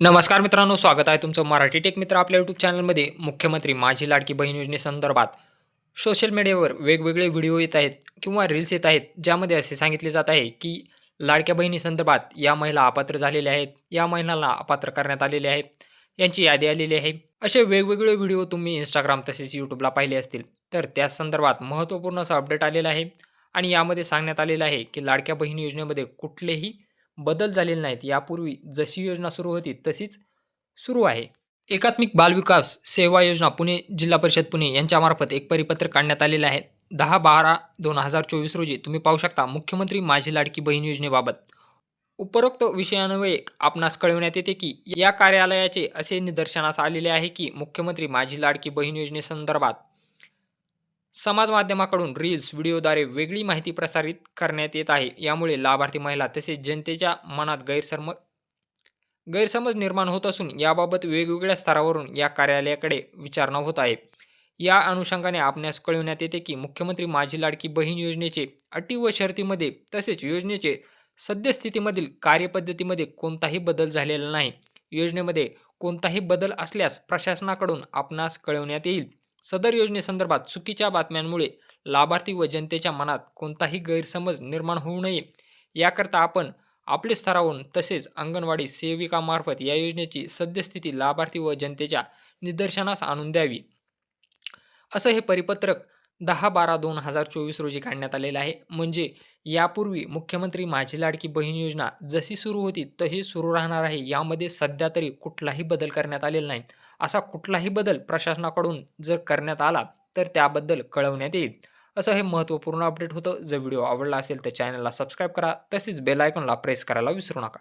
नमस्कार मित्रांनो स्वागत आहे तुमचं मराठी टेक मित्र आपल्या यूट्यूब चॅनलमध्ये मुख्यमंत्री माझी लाडकी बहीण योजनेसंदर्भात सोशल मीडियावर वेगवेगळे व्हिडिओ येत आहेत किंवा रील्स येत आहेत ज्यामध्ये असे सांगितले जात आहे की लाडक्या बहिणीसंदर्भात या महिला अपात्र झालेल्या आहेत या महिलांना अपात्र करण्यात आलेले आहे यांची यादी आलेली आहे. असे वेगवेगळे व्हिडिओ तुम्ही इंस्टाग्राम तसेच यूट्यूबला पाहिले असतील तर त्या संदर्भात महत्त्वपूर्ण असं अपडेट आलेलं आहे. आणि यामध्ये सांगण्यात आलेलं आहे की लाडक्या बहीण योजनेमध्ये कुठलेही बदल झालेले नाहीत. यापूर्वी जशी योजना सुरू होती तशीच सुरू आहे. एकात्मिक बालविकास सेवा योजना पुणे जिल्हा परिषद पुणे यांच्यामार्फत एक परिपत्र काढण्यात आलेलं आहे. दहा बारा दोन हजार चोवीस रोजी तुम्ही पाहू शकता मुख्यमंत्री माझी लाडकी बहीण योजनेबाबत. उपरोक्त विषयान्वये आपणास कळविण्यात येते की या कार्यालयाचे असे निदर्शनास आलेले आहे की मुख्यमंत्री माझी लाडकी बहीण योजनेसंदर्भात समाज माध्यमाकडून रील्स व्हिडिओद्वारे वेगळी माहिती प्रसारित करण्यात येत आहे. यामुळे लाभार्थी महिला तसेच जनतेच्या मनात गैरसमज गैरसमज निर्माण होत असून याबाबत वेगवेगळ्या स्तरावरून या कार्यालयाकडे विचारणा होत आहे. या अनुषंगाने आपणास कळविण्यात येते की मुख्यमंत्री माझी लाडकी बहीण योजनेचे अटी व शर्तीमध्ये तसेच योजनेचे सद्यस्थितीमधील कार्यपद्धतीमध्ये कोणताही बदल झालेला नाही. योजनेमध्ये कोणताही बदल असल्यास प्रशासनाकडून आपणास कळवण्यात येईल. सदर योजनेसंदर्भात चुकीच्या बातम्यांमुळे लाभार्थी व जनतेच्या मनात कोणताही गैरसमज निर्माण होऊ नये. याकरता आपण आपले स्तरावरून तसेच अंगणवाडी सेविकामार्फत या योजनेची सद्यस्थिती लाभार्थी व जनतेच्या निदर्शनास आणून द्यावी. असं हे परिपत्रक दहा बारा दोन हजार चोवीस रोजी काढण्यात आलेला आहे. म्हणजे यापूर्वी मुख्यमंत्री माझी लाडकी बहीण योजना जशी सुरू होती तशी सुरू राहणार आहे. यामध्ये सध्या तरी कुठलाही बदल करण्यात आलेला नाही. असा कुठलाही बदल प्रशासनाकडून जर करण्यात आला तर त्याबद्दल कळवण्यात येईल. असं हे महत्त्वपूर्ण अपडेट होतं. जर व्हिडिओ आवडला असेल तर चॅनलला सबस्क्राईब करा. तसेच बेलायकॉनला प्रेस करायला विसरू नका.